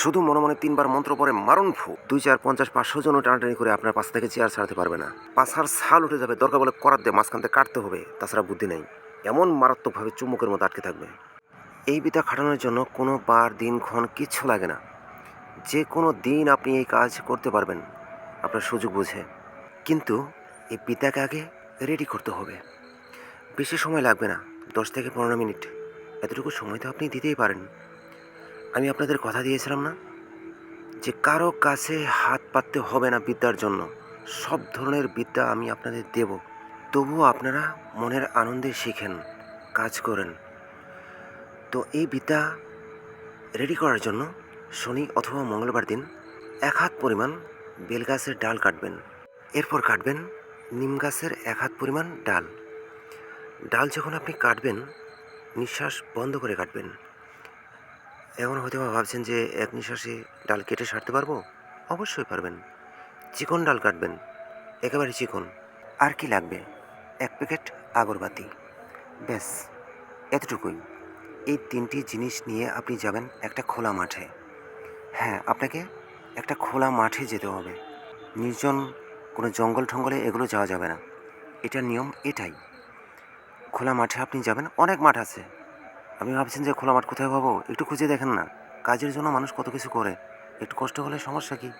শুধু মনে মনে তিনবার মন্ত্র পরে মারণ ফু। দুই, চার, পঞ্চাশ, পাঁচশো জন টানাটানি করে আপনার পাশ থেকে চেয়ার ছাড়াতে পারবে না। পাশার ছাল উঠে যাবে, দরকার বলে করার দিয়ে মাঝখান থেকে কাটতে হবে, তাছাড়া বুদ্ধি নেই। এমন মারাত্মকভাবে চুম্বকের মতো আটকে থাকবে। এই বিদ্যা খাটানোর জন্য কোনো বার দিন ক্ষণ কিচ্ছু লাগে না। যে কোনো দিন আপনি এই কাজ করতে পারবেন, আপনার সুযোগ বুঝে। কিন্তু এই বিদ্যাকে আগে রেডি করতে হবে। বেশি সময় লাগবে না, দশ থেকে পনেরো মিনিট। এতটুকু সময় তো আপনি দিতেই পারেন। আমি আপনাদের কথা দিয়েছিলাম না? যে কারও কাছে হাত পাততে হবে না বিদ্যার জন্য। সব ধরনের বিদ্যা আমি আপনাদের দেব। তবুও আপনারা মনের আনন্দে শিখেন, কাজ করেন। তো এই বিদ্যা রেডি করার জন্য শনি অথবা মঙ্গলবার দিন এক হাত পরিমাণ বেল গাছের ডাল কাটবেন। এরপর কাটবেন নিম গাছের এক হাত পরিমাণ ডাল। ডাল যখন আপনি কাটবেন, নিঃশ্বাস বন্ধ করে কাটবেন। এখন বা ভাবছেন যে এক নিঃশ্বাসে ডাল কেটে সারতে পারব? অবশ্যই পারবেন। চিকন ডাল কাটবেন। একেবারে চিকন। আর কি লাগবে? এক প্যাকেট আগরবাতি। ব্যাস, এতটুকুই। এই তিনটি জিনিস নিয়ে আপনি যাবেন একটা খোলা মাঠে। হ্যাঁ আপনাকে একটা খোলা মাঠে যেতে হবে। নির্জন কোনো জঙ্গল ঠঙ্গলে এগুলো যাওয়া যাবে না। এটার নিয়ম এটাই। খোলা মাঠে আপনি যাবেন, অনেক মাঠ আছে। আপনি ভাবছেন যে খোলা মাঠ কোথায় পাবো? একটু খুঁজে দেখেন না। কাজের জন্য মানুষ কত কিছু করে। একটু কষ্ট হলে সমস্যা কি?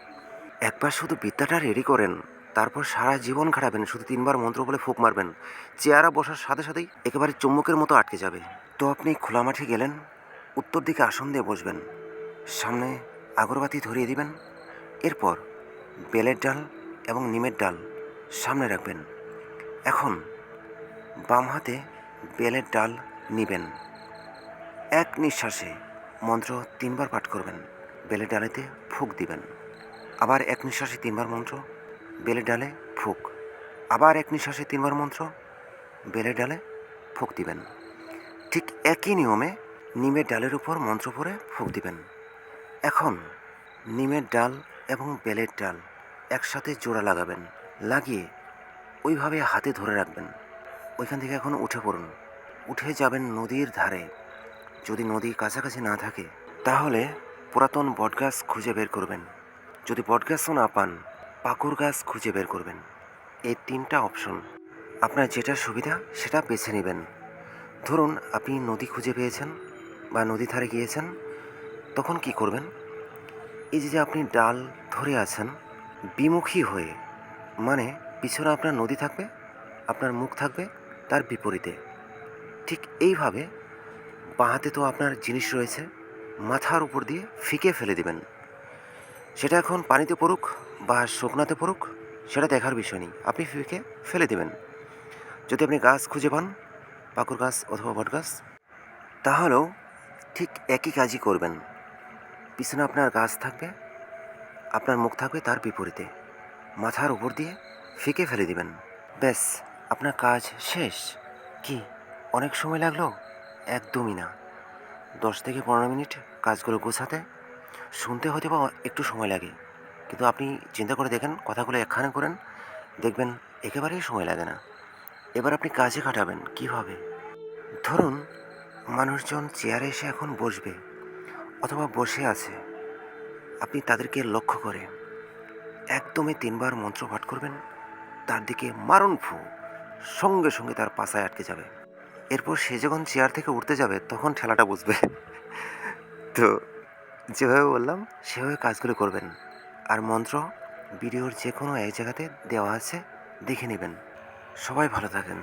একবার শুধু বিদ্যাটা রেডি করেন, তারপর সারা জীবন খাটাবেন, শুধু তিনবার মন্ত্র বলে ফুক মারবেন। চেয়ারা বসার সাথে সাথেই একেবারে চুম্বকের মতো আটকে যাবে। তো আপনি খোলা মাঠে গেলেন, উত্তর দিকে আসন দিয়ে বসবেন। সামনে আগরবাতি ধরিয়ে দিবেন। এরপর বেলের ডাল এবং নিমের ডাল সামনে রাখবেন। এখন বাম হাতে বেলের ডাল নিবেন। এক নিঃশ্বাসে মন্ত্র তিনবার পাঠ করবেন বেলের ডালেতে ফুক দিবেন। আবার এক নিঃশ্বাসে তিনবার মন্ত্র বেলের ডালে ফুক। আবার এক নিঃশ্বাসে তিনবার মন্ত্র বেলের ডালে ফুক দিবেন। ঠিক একই নিয়মে নিমের ডালের উপর মন্ত্র পড়ে ফুক দিবেন। এখন নিমের ডাল এবং বেলের ডাল একসাথে জোড়া লাগাবেন, লাগিয়ে ওইভাবে হাতে ধরে রাখবেন। ওইখান থেকে এখন উঠে পড়ুন। উঠে যাবেন নদীর ধারে। যদি নদী কাছাকাছি না থাকে, তাহলে পুরাতন বটগাছ খুঁজে বের করবেন। যদি বটগাছও না পান পাকুর গাছ খুঁজে বের করবেন। এই তিনটা অপশন। আপনার যেটা সুবিধা, সেটা বেছে নেবেন। ধরুন, আপনি নদী খুঁজে পেয়েছেন বা নদী ধারে গিয়েছেন, তখন কি করবেন? এই যে আপনি ডাল ধরে আছেন, বিমুখী হয়ে মানে পিছনে আপনার নদী থাকবে, আপনার মুখ থাকবে, তার বিপরীতে। ঠিক এইভাবে বাঁহাতে তো আপনার জিনিস রয়েছে, মাথার উপর দিয়ে ফিকে ফেলে দিবেন। সেটা এখন পানিতে পড়ুক বা শুকনাতে পড়ুক, সেটা দেখার বিষয় নেই। আপনি ফিকে ফেলে দেবেন। যদি আপনি গাছ খুঁজে পান, পাকুর গাছ অথবা বট গাছ, তাহলেও ঠিক একই কাজই করবেন। পিছনে আপনার গাছ থাকবে, আপনার মুখ থাকবে তার বিপরীতে। মাথার উপর দিয়ে ফিকে ফেলে দিবেন। ব্যাস, আপনার কাজ শেষ। কি, অনেক সময় লাগল? একদমই না। দশ থেকে পনেরো মিনিট কাজগুলো গোছাতে, শুনতে হয়তো বা একটু সময় লাগে। কিন্তু আপনি চিন্তা করে দেখেন, কথাগুলো একখানে করেন, দেখবেন একেবারেই সময় লাগে না। এবার আপনি কাজে কাটাবেন, কীভাবে? ধরুন, মানুষজন চেয়ারে এসে এখন বসবে, অথবা বসে আছে। আপনি তাদেরকে লক্ষ্য করে একদমই তিনবার মন্ত্র পাঠ করবেন, তার দিকে মারণ ফু, সঙ্গে সঙ্গে তার পাশায় আটকে যাবে। এরপর সে যখন চেয়ার থেকে উঠতে যাবে, তখন ঠেলাটা বুঝবে তো যেভাবে বললাম, সেভাবে কাজগুলো করবেন। আর মন্ত্র ভিডিওর যে কোনো এক জায়গাতে দেওয়া আছে, দেখে নেবেন। সবাই ভালো থাকেন।